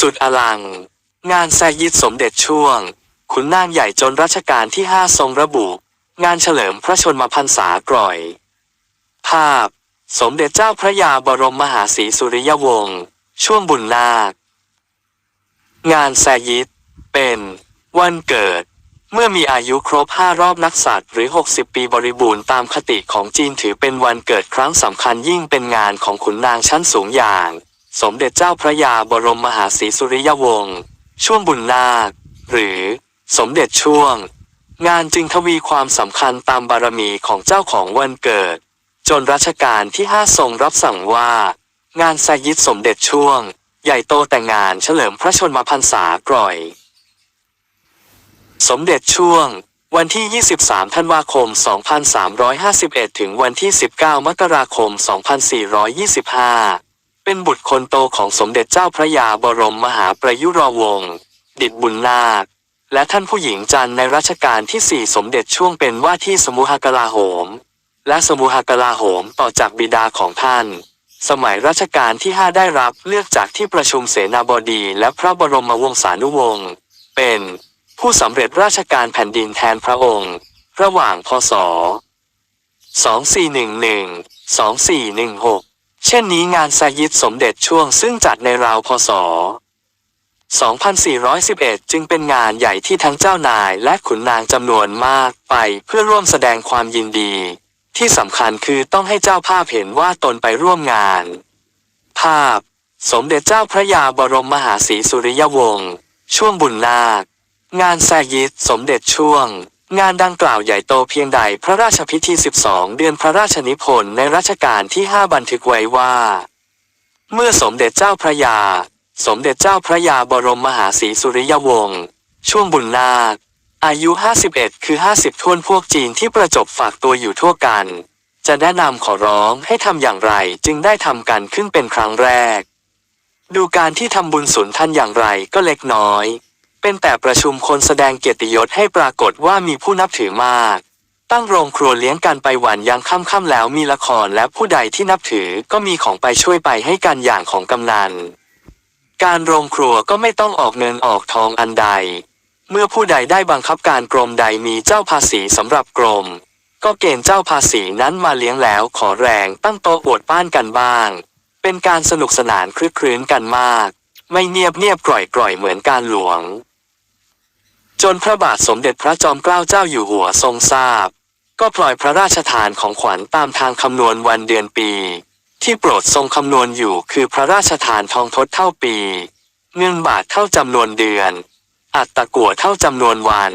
สุดอลัง งานแซยิดสมเด็จช่วง ขุนนางใหญ่จนรัชกาลที่ห้าทรงระบุ งานเฉลิมพระชนมพรรษากร่อย ภาพ สมเด็จเจ้าพระยาบรมมหาศรีสุริยวงศ์ช่วงบุญนาค งานแซยิดเป็น วันเกิด เมื่อมีอายุครบ5รอบนักษัตริย์หรือ 60 ปีบริบูรณ์ตามคติของจีนถือเป็นวันเกิดครั้งสำคัญยิ่งเป็นงานของขุนนางชั้นสูงอย่าง สมเด็จเจ้าพระยาบรมมหาศรีสุริยวงศ์ช่วงบุญนาค หรือสมเด็จช่วง งานจึงทวีความสำคัญตามบารมีของเจ้าของวันเกิด จนรัชกาลที่ห้าทรงรับสั่งว่า งานแซยิดสมเด็จช่วง ใหญ่โตแต่งานเฉลิมพระชนมพรรษากร่อย สมเด็จช่วง วันที่ 23 ธันวาคม 2351 ถึงวันที่ 19 มกราคม 2425 เป็นบุตรคนโตของสมเด็จเจ้าพระยาบรมมหาประยุรวงศ์ดิดบุญนาค และท่านผู้หญิงจันในรัชกาลที่ 4 สมเด็จช่วงเป็นว่าที่สมุหกลาโหม และสมุหกลาโหมต่อจากบิดาของท่าน สมัยรัชกาลที่ 5 ได้รับเลือกจากที่ประชุมเสนาบดีและพระบรมวงศานุวงศ์เป็นผู้สำเร็จราชการแผ่นดินแทนพระองค์ ระหว่างพศ 2411 2416 เช่นนี้งานไซยิดสมเด็จช่วงซึ่งจัดในราวพศ 2411 จึงเป็นงานใหญ่ที่ทั้งเจ้านายและขุนนางจำนวนมากไปเพื่อร่วมแสดงความยินดี ที่สำคัญคือต้องให้เจ้าภาพเห็นว่าตนไปร่วมงาน ภาพ สมเด็จเจ้าพระยาบรมมหาศรีสุริยวงศ์ช่วงบุญนาค งานแซยิดสมเด็จช่วง งานดังกล่าวใหญ่โตเพียงใดพระราชพิธี 12 เดือนพระราชนิพนธ์ในรัชกาลที่ 5 บันทึกไว้ว่า เมื่อสมเด็จเจ้าพระยา สมเด็จเจ้าพระยาบรมมหาศรีสุริยวงศ์ช่วงบุญนาค อายุ 51 คือ 50ท้วนพวกจีนที่ประจบฝากตัวอยู่ทั่วกัน จะแนะนำขอร้องให้ทำอย่างไรจึงได้ทำกันขึ้นเป็นครั้งแรก ดูการที่ทำบุญสุนท่านอย่างไรก็เล็กน้อย เป็นแต่ประชุมคนแสดงเกียรติยศให้ปรากฏว่ามีผู้นับถือมาก ตั้งโรงครัวเลี้ยงกันไปหวันยังค่ำๆแล้วมีละครและผู้ใดที่นับถือก็มีของไปช่วยไปให้กันอย่างของกำนัน การโรงครัวก็ไม่ต้องออกเงินออกทองอันใด เมื่อผู้ใดได้บังคับการกรมใดมีเจ้าภาษีสำหรับกรม ก็เกณฑ์เจ้าภาษีนั้นมาเลี้ยงแล้วขอแรงตั้งโต๊ะอวดป้านกันบ้าง เป็นการสนุกสนานคลึกครื้นกันมาก ไม่เนียบเนียบกร่อยกร่อยเหมือนการหลวง จนพระบาทสมเด็จพระจอมเกล้าเจ้าอยู่หัวทรงทราบ ก็ปล่อยพระราชทานของขวัญตามทางคำนวณวันเดือนปี ที่โปรดทรงคำนวณอยู่คือพระราชทานทองทศเท่าปีเงินบาทเท่าจำนวนเดือน อัตตะกัวเท่าจำนวนวัน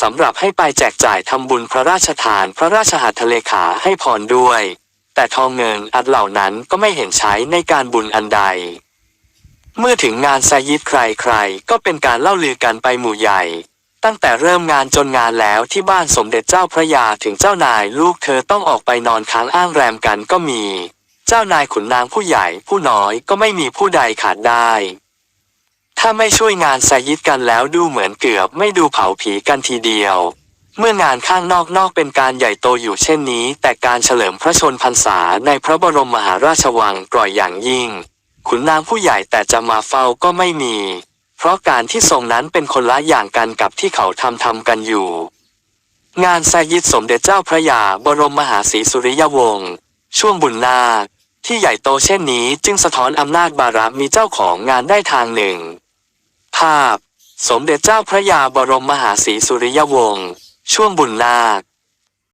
สำหรับให้ไปแจกจ่ายทำบุญพระราชทานพระราชหัตถเลขาให้พรด้วย แต่ทองเงินอันเหล่านั้นก็ไม่เห็นใช้ในการบุญอันใด เมื่อถึงงานไซยิดใครๆ ก็เป็นการเล่าลือกันไปหมู่ใหญ่ ตั้งแต่เริ่มงานจนงานแล้วที่บ้านสมเด็จเจ้าพระยาถึงเจ้านายลูกเธอต้องออกไปนอนค้างอ้างแรมกันก็มี เจ้านายขุนนางผู้ใหญ่ผู้น้อยก็ไม่มีผู้ใดขาดได้ ถ้าไม่ช่วยงานไซยิดกันแล้วดูเหมือนเกือบไม่ดูเผาผีกันทีเดียว เมื่องานข้างนอกนอกเป็นการใหญ่โตอยู่เช่นนี้ แต่การเฉลิมพระชนพรรษาในพระบรมมหาราชวังกร่อยอย่างยิ่ง ขุนนางผู้ใหญ่แต่จะมาเฝ้าก็ไม่มี เพราะการที่ทรงนั้นเป็นคนละอย่างกันกับที่เขาทำทำกันอยู่ งานไซยิดสมเด็จเจ้าพระยาบรมมหาศรีสุริยวงศ์ช่วงบุญนาคที่ใหญ่โตเช่นนี้จึงสะท้อนอำนาจบารมีเจ้าของงานได้ทางหนึ่ง ภาพ สมเด็จเจ้าพระยาบรมมหาศรีสุริยวงศ์ช่วงบุญนาค